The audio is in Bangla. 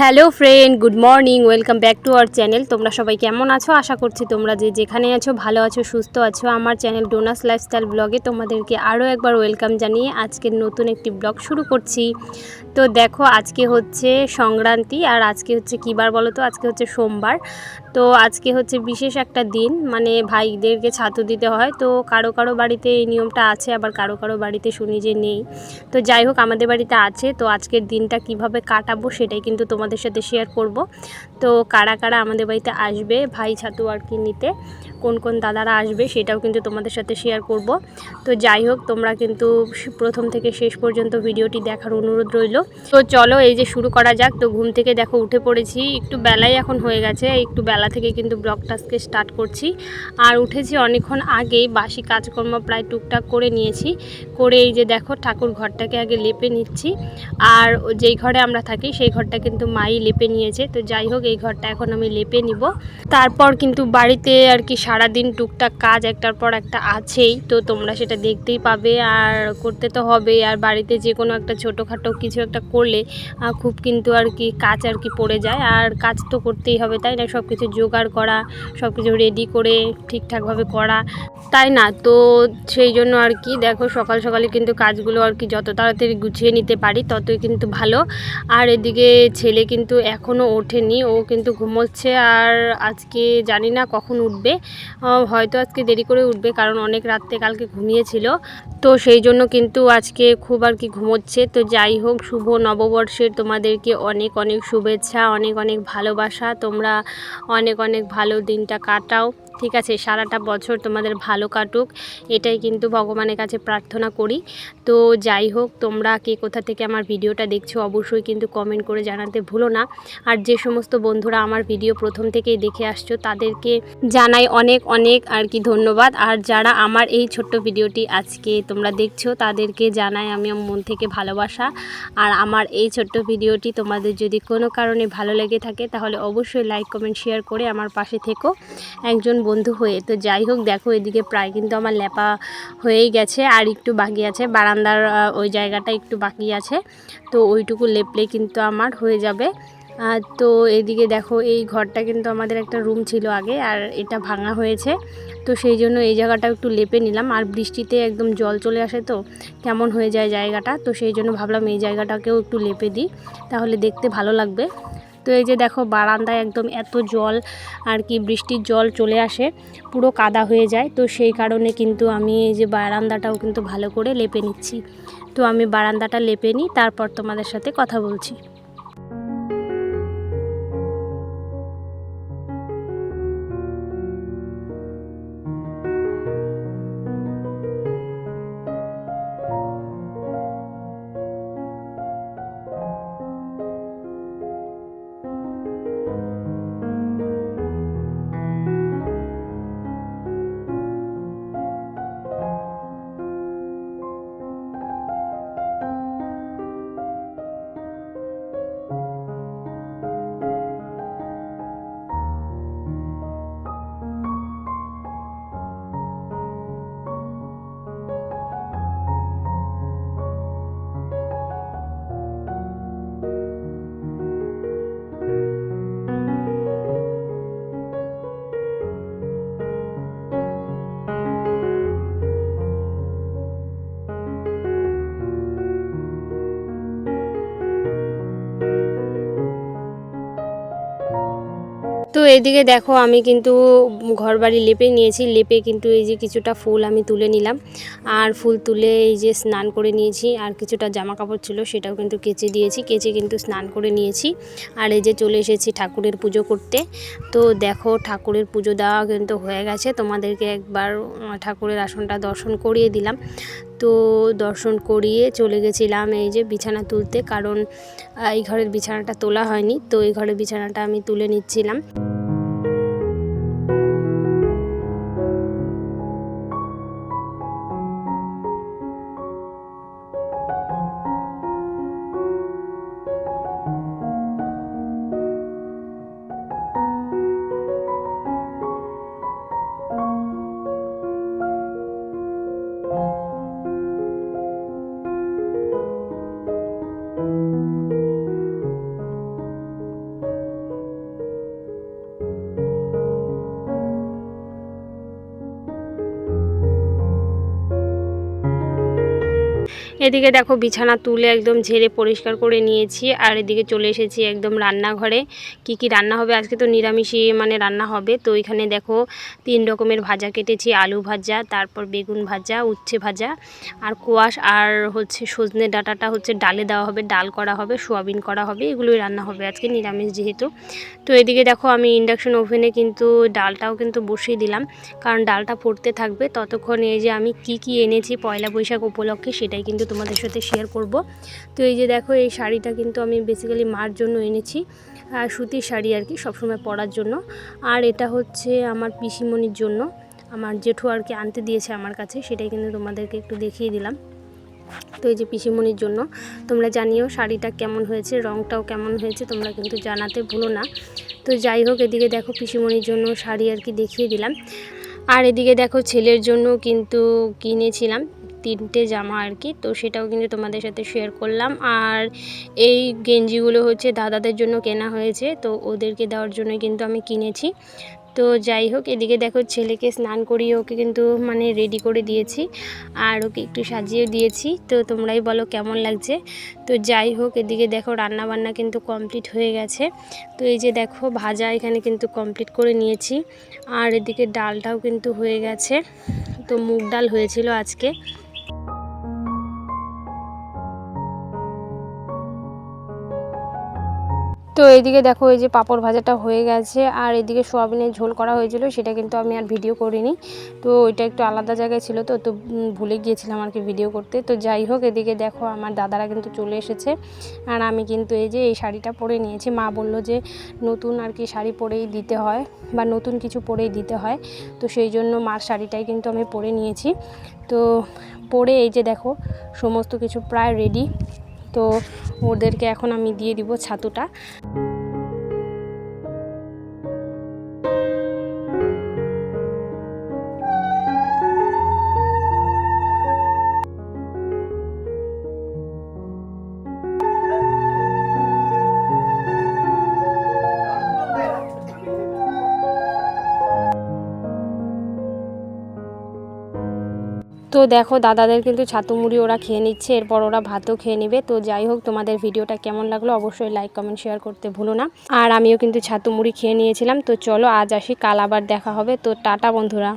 hello friend, good morning, welcome back to our channel. তোমরা সবাই কেমন আছো? আশা করছি তোমরা যে যেখানে আছো, ভালো আছো, সুস্থ আছো, আমার চ্যানেল ডোনাস লাইফস্টাইল ব্লগে তোমাদেরকে আরও একবার ওয়েলকাম জানিয়ে আজকের নতুন একটি ব্লগ শুরু করছি। তো দেখো, আজকে হচ্ছে সংক্রান্তি আর আজকে হচ্ছে কী বার বলো তো? আজকে হচ্ছে সোমবার। তো আজকে হচ্ছে বিশেষ একটা দিন মানে ভাইদেরকে ছাতু দিতে হয়। তো কারও কারও বাড়িতে এই নিয়মটা আছে, আবার কারও কারও বাড়িতে শুনি যে নেই। তো যাই হোক, আমাদের বাড়িতে আছে। তো আজকের দিনটা কীভাবে কাটাবো সেটাই কিন্তু তোমাদের সাথে শেয়ার করব। তো কারা কারা আমাদের বাড়িতে আসবে, ভাই ছাতু আর কি নিতে, কোন কোন দাদারা আসবে সেটাও কিন্তু তোমাদের সাথে শেয়ার করব। তো যাই হোক, তোমরা কিন্তু প্রথম থেকে শেষ পর্যন্ত ভিডিওটি দেখার অনুরোধ রইল। তো চলো, এই যে শুরু করা যাক। তো ঘুম থেকে দেখো, উঠে পড়েছি। একটু বেলায় এখন হয়ে গেছে। একটু বেলা থেকে কিন্তু ব্লগটা আজকে স্টার্ট করছি। আর উঠেছি অনেকক্ষণ আগেই। বাসি কাজকর্ম প্রায় টুকটাক করে নিয়েছি। করে এই যে দেখো, ঠাকুর ঘরটাকে আগে লেপে নিচ্ছি। আর যেই ঘরে আমরা থাকি, সেই ঘরটা কিন্তু মাই লেপে নিয়েছে। তো যাই হোক, এই ঘরটা এখন আমি লেপে নিব। তারপর কিন্তু বাড়িতে আর কি সারাদিন টুকটাক কাজ একটার পর একটা আছেই। তো তোমরা সেটা দেখতেই পাবে। আর করতে তো হবে আর বাড়িতে যে কোনো একটা ছোটোখাটো কিছু একটা করলে খুব কিন্তু আর কি কাজ আর কি পড়ে যায়। আর কাজ তো করতেই হবে, তাই না? সব কিছু জোগাড় করা সব কিছু রেডি করে, ঠিকঠাকভাবে করা, তাই না? তো সেই জন্য আর কি, দেখো সকাল সকালে কিন্তু কাজগুলো আর কি যত তাড়াতাড়ি গুছিয়ে নিতে পারি, ততই কিন্তু ভালো। আর এদিকে ছেলে কিন্তু এখনও ওঠেনি। ও কিন্তু ঘুমোচ্ছে আর আজকে জানি না কখন উঠবে। হয়তো আজকে দেরি করে উঠবে কারণ অনেক রাত্রে কালকে ঘুমিয়েছিল। তো সেই জন্য কিন্তু আজকে খুব আর কি ঘুমোচ্ছে। তো যাই হোক, শুভ নববর্ষের তোমাদেরকে অনেক অনেক শুভেচ্ছা, অনেক অনেক ভালোবাসা। তোমরা অনেক অনেক ভালো দিনটা কাটাও। ঠিক আছে, সারাটা বছর তোমাদের ভালো কাটুক, এটাই কিন্তু ভগবানের কাছে প্রার্থনা করি। তো যাই হোক, তোমরা কে কোথা থেকে আমার ভিডিওটা দেখছ অবশ্যই কিন্তু কমেন্ট করে জানাতে ভুলো না। আর যে সমস্ত বন্ধুরা আমার ভিডিও প্রথম থেকেই দেখে আসছো, তাদেরকে জানাই অনেক অনেক আর কি ধন্যবাদ। আর যারা আমার এই ছোট্ট ভিডিওটি আজকে তোমরা দেখছ, তাদেরকে জানাই আমি মন থেকে ভালোবাসা। আর আমার এই ছোট্ট ভিডিওটি তোমাদের যদি কোনো কারণে ভালো লেগে থাকে, তাহলে অবশ্যই লাইক কমেন্ট শেয়ার করে আমার পাশে থেকো। একজন বন্ধু হয়ে, তো যাই হোক, দেখো এদিকে প্রায় কিন্তু আমার লেপা হয়েই গেছে, আর একটু বাকি আছে। বারান্দার ওই জায়গাটা একটু বাকি আছে, তো ওইটুকু লেপলে কিন্তু আমার হয়ে যাবে। তো এদিকে দেখো, এই ঘরটা কিন্তু আমাদের একটা রুম ছিল আগে, আর এটা ভাঙা হয়েছে। তো সেই জন্য এই জায়গাটা একটু লেপে নিলাম, আর বৃষ্টিতে একদম জল চলে আসে তো, কেমন হয়ে যায় জায়গাটা। তো সেই জন্য ভাবলাম এই জায়গাটাকেও একটু লেপে দিই, তাহলে দেখতে ভালো লাগবে। তো এই যে দেখো বারান্দায় একদম এত জল আর কি বৃষ্টির জল চলে আসে, পুরো কাদা হয়ে যায়। তো সেই কারণে কিন্তু আমি এই যে বারান্দাটাও কিন্তু ভালো করে লেপে নিচ্ছি। তো আমি বারান্দাটা লেপে নিই, তারপর তোমাদের সাথে কথা বলছি। এদিকে দেখো, আমি কিন্তু ঘর বাড়ি লেপে নিয়েছি। লেপে কিন্তু এই যে কিছুটা ফুল আমি তুলে নিলাম। আর ফুল তুলে এই যে স্নান করে নিয়েছি। আর কিছুটা জামা কাপড় ছিল, সেটাও কিন্তু কেচে দিয়েছি। কেচে কিন্তু স্নান করে নিয়েছি। আর এই যে চলে এসেছি ঠাকুরের পুজো করতে। তো দেখো, ঠাকুরের পুজো দেওয়া কিন্তু হয়ে গেছে। তোমাদেরকে একবার ঠাকুরের আসনটা দর্শন করিয়ে দিলাম। তো দর্শন করিয়ে চলে গেছিলাম এই যে বিছানা তুলতে। কারণ এই ঘরের বিছানাটা তোলা হয়নি। তো এই ঘরের বিছানাটা আমি তুলে নিচ্ছিলাম। এদিকে দেখো বিছানা তুলে একদম ঝেড়ে পরিষ্কার করে নিয়েছি, আর এদিকে চলে এসেছি একদম রান্নাঘরে। কি কি রান্না হবে? আজকে তো নিরামিষই মানে রান্না হবে। তো এখানে দেখো তিন রকমের ভাজা কেটেছি, আলু ভাজা, তারপর বেগুন ভাজা, উচ্ছে ভাজা, আর কোয়াশ, আর হচ্ছে সজনে ডাঁটাটা হচ্ছে ডালে দেওয়া হবে, ডাল করা হবে, সোয়াবিন করা হবে, এগুলোই রান্না হবে আজকে নিরামিষ যেহেতু। তো এদিকে দেখো আমি ইন্ডাকশন ওভেনে কিন্তু ডালটাও কিন্তু বসিয়ে দিলাম, কারণ ডালটা ফুটতে থাকবে। ততক্ষণ এই যে আমি কি কি এনেছি পয়লা বৈশাখ উপলক্ষে সেটাই কিন্তু তোমাদের সাথে শেয়ার করব। তো এই যে দেখো, এই শাড়িটা কিন্তু আমি বেসিক্যালি মার জন্য এনেছি। সুতির শাড়ি আর কি সবসময় পরার জন্য। আর এটা হচ্ছে আমার পিসিমণির জন্য। আমার জেঠু আর কি আনতে দিয়েছে আমার কাছে, সেটাই কিন্তু তোমাদেরকে একটু দেখিয়ে দিলাম। তো এই যে পিসিমণির জন্য, তোমরা জানিও শাড়িটা কেমন হয়েছে রঙটাও কেমন হয়েছে, তোমরা কিন্তু জানাতে ভুলো না। তো যাই হোক, এদিকে দেখো পিসিমণির জন্য শাড়ি আর কি দেখিয়ে দিলাম। আর এদিকে দেখো ছেলের জন্য কিন্তু কিনেছিলাম। তিনটে জামা আর কি, তো সেটাও কিন্তু তোমাদের সাথে শেয়ার করলাম। আর এই গেঞ্জিগুলো হচ্ছে দাদাদের জন্য কেনা হয়েছে, তো ওদেরকে দেওয়ার জন্য কিন্তু আমি কিনেছি। তো যাই হোক, এদিকে দেখো ছেলেকে স্নান করিয়ে ওকে কিন্তু মানে রেডি করে দিয়েছি, আর ওকে একটু সাজিয়ে দিয়েছি, তো তোমরাই বলো কেমন লাগছে। তো যাই হোক, এদিকে দেখো রান্না বান্না কিন্তু কমপ্লিট হয়ে গেছে। তো এই যে দেখো ভাজা এখানে কিন্তু কমপ্লিট করে নিয়েছি, আর এদিকে ডালটাও কিন্তু হয়ে গেছে। তো মুগ ডাল হয়েছিল আজকে। তো এইদিকে দেখো এই যে পাঁপড় ভাজাটা হয়ে গেছে, আর এদিকে সোয়াবিনের ঝোল করা হয়েছিল, সেটা কিন্তু আমি আর ভিডিও করিনি। তো ওইটা একটু আলাদা জায়গায় ছিল তো তো ভুলে গিয়েছিলাম আর কি ভিডিও করতে। তো যাই হোক, এদিকে দেখো আমার দাদারা কিন্তু চলে এসেছে, আর আমি কিন্তু এই যে এই শাড়িটা পরে নিয়েছি। মা বলল যে নতুন আর কি শাড়ি পরেই দিতে হয়, বা নতুন কিছু পরেই দিতে হয়। তো সেই জন্য মার শাড়িটাই কিন্তু আমি পরে নিয়েছি। তো পরে এই যে দেখো, সমস্ত কিছু প্রায় রেডি তো ওদেরকে এখন আমি দিয়ে দিব ছাতুটা। তো দেখো, দাদাদের কিন্তু ছাতু মুড়ি ওরা খেয়ে নিচ্ছে, এরপর ওরা ভাতও খেয়ে নেবে। তো যাই হোক, তোমাদের ভিডিওটা কেমন লাগল অবশ্যই লাইক কমেন্ট শেয়ার করতে ভুলো না। আর আমিও কিন্তু ছাতু মুড়ি খেয়ে নিয়েছিলাম। তো চলো, আজ আসি, কাল আবার দেখা হবে। তো টাটা, বন্ধুরা।